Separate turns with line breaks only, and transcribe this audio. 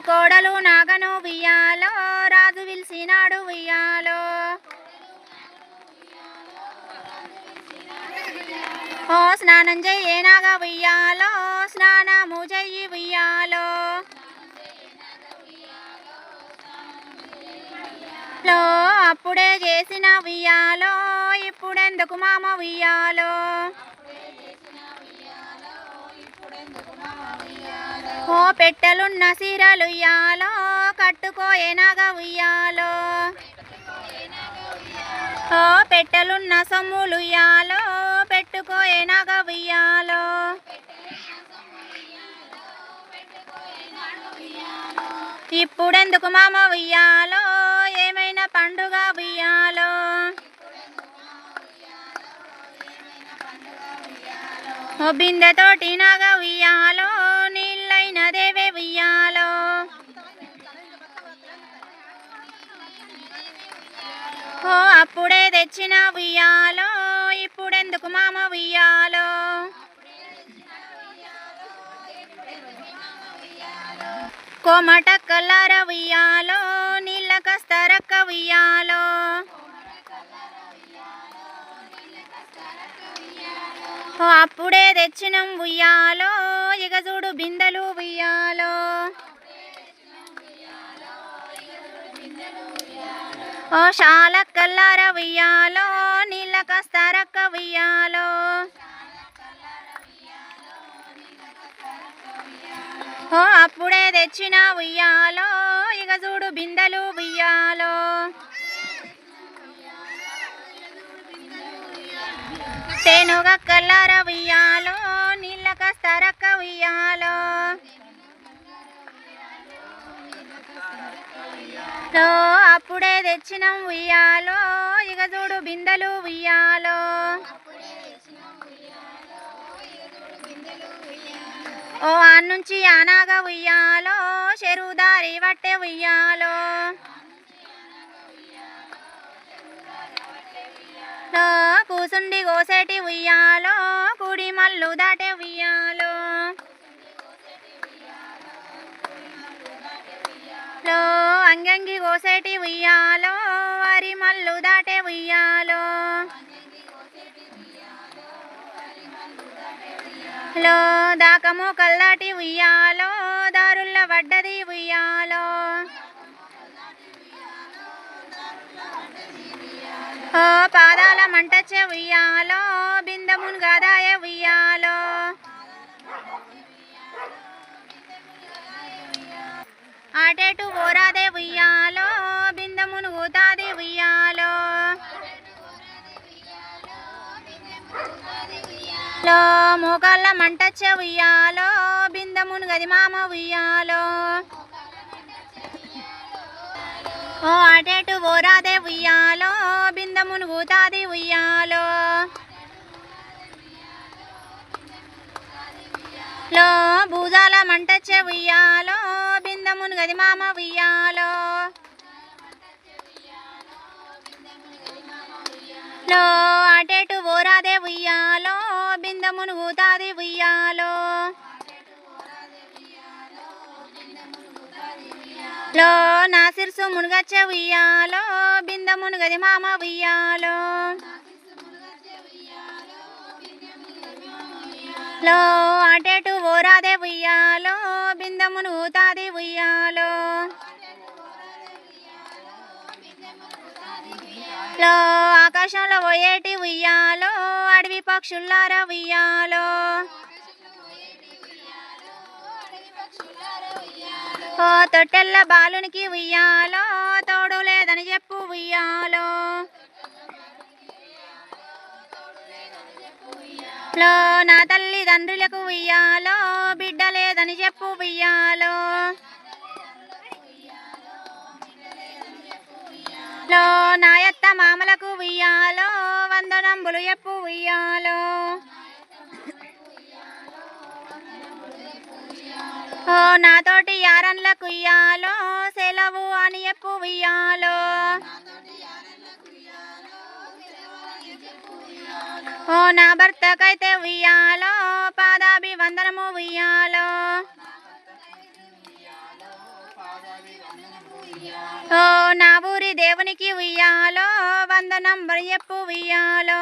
కోడలు నాగను ఉయ్యాలో రాజు విలిసినాడు ఉయ్యాలో. ఓ స్నానం చెయ్యే నాగ స్నానము చెయ్యి వియ్యాలో లో అప్పుడే చేసిన వియ్యాలో ఇప్పుడెందుకు మామ వియ్యాలో ఓ పెట్టెలున్న సీరలు ఉయ్యాలో కట్టుకోయే ఉయ్యాలో. ఓ పెట్టెలున్న సొమ్ములు ఉయ్యాలో పెట్టుకోయే ఉయ్యాలో. ఇప్పుడెందుకు మామ ఉయ్యాలో? ఏమైనా పండుగ ఉయ్యాలో? ఓ బిందెతోటి నాగ ఉయ్యాలో నీళ్ళైన దేవే ఉయ్యాలో ఓ అప్పుడే తెచ్చిన ఉయ్యాలో ఇప్పుడెందుకు మామ ఉయ్యాలో కోమటక్కలార ఉయ్యాలో నీళ్ళ కస్తరక్క ఉయ్యాలో అప్పుడే తెచ్చినం ఉయ్యాలో ఇక చూడు బిందెలు ఉయ్యాలో. ఓ శాల కల్లార ఉయ్యాలో నీళ్ళ కస్తారక్క ఉయ్యాలో. ఓ అప్పుడే తెచ్చిన ఉయ్యాలో ఇక చూడు బిందెలు ఉయ్యాలో. తేనుగ కల్లార ఉయ్యాలో నీళ్ళ కస్తరక్క ఉయ్యాలో అప్పుడే తెచ్చిన ఉయ్యాలో ఇక చూడు బిందెలు ఉయ్యాలో. ఓ నుంచి ఆనాగ ఉయ్యాలో చెరువుదారి వట్టే ఉయ్యాలో. కూసుండి కోసేటి ఉయ్యాలో కుడి మల్లు దాటే ఉయ్యాలో. లో అంగంగి కోసేటి ఉయ్యాలో వరి మల్లు దాటే ఉయ్యాలో. లో దాకము కల్లాటి ఉయ్యాలో దారుల్ల వడ్డది ఉయ్యాలో. ఓ పాదాల మంటచే ఉయ్యాలో బిందమున్ గదాయ ఉయ్యాలో. అటేటు ఓరాదే ఉయ్యాలో బిందమును ఊతాది ఉయ్యాలో. లో మోకాళ్ళ మంటచ్చే ఉయ్యాలో బిందమును గదిమామ ఉయ్యాలో. ఓ అటేటు ఓరాదే ఉయ్యాలో బిందమును ఊతాది ఉయ్యాలో. లో భూజాల మంటచ్చే ఉయ్యాలో బిందమును గది మామ ఉయ్యాలో. లో అటేటు ఓరాదే ఉయ్యాలో బిందమును ఊతాది ఉయ్యాలో. లో నా శిరసు మునుగచ్చే ఉయ్యాలో బిందమును గది మామ ఉయ్యాలో. లో అటేటు ఓరాదే ఉయ్యాలో బిందమును ఊతాది ఉయ్యాలో. లో ఆకాశంలో పోయేటి ఉయ్యాలో అడవి పక్షుల్లారా ఉయ్యాలో. ఓ తొట్టెల్ల బాలునికి ఉయ్యాలో తోడు లేదని చెప్పు ఉయ్యాలో. లో నా తల్లిదండ్రులకు ఉయ్యాలో బిడ్డ లేదని చెప్పు ఉయ్యాలో. లో నా యత్త మామలకు ఉయ్యాలో వందనంబులు చెప్పు ఉయ్యాలో. ఓ నాతోటి యారన్లకు ఉయ్యాలో సెలవు అని చెప్పు ఉయ్యాలో ఓ నా భర్తకైతే ఉయ్యాలో పాదాభివందనము ఉయ్యాలో. ఓ నా ఊరి దేవునికి ఉయ్యాలో వందనం చెప్పు ఉయ్యాలో.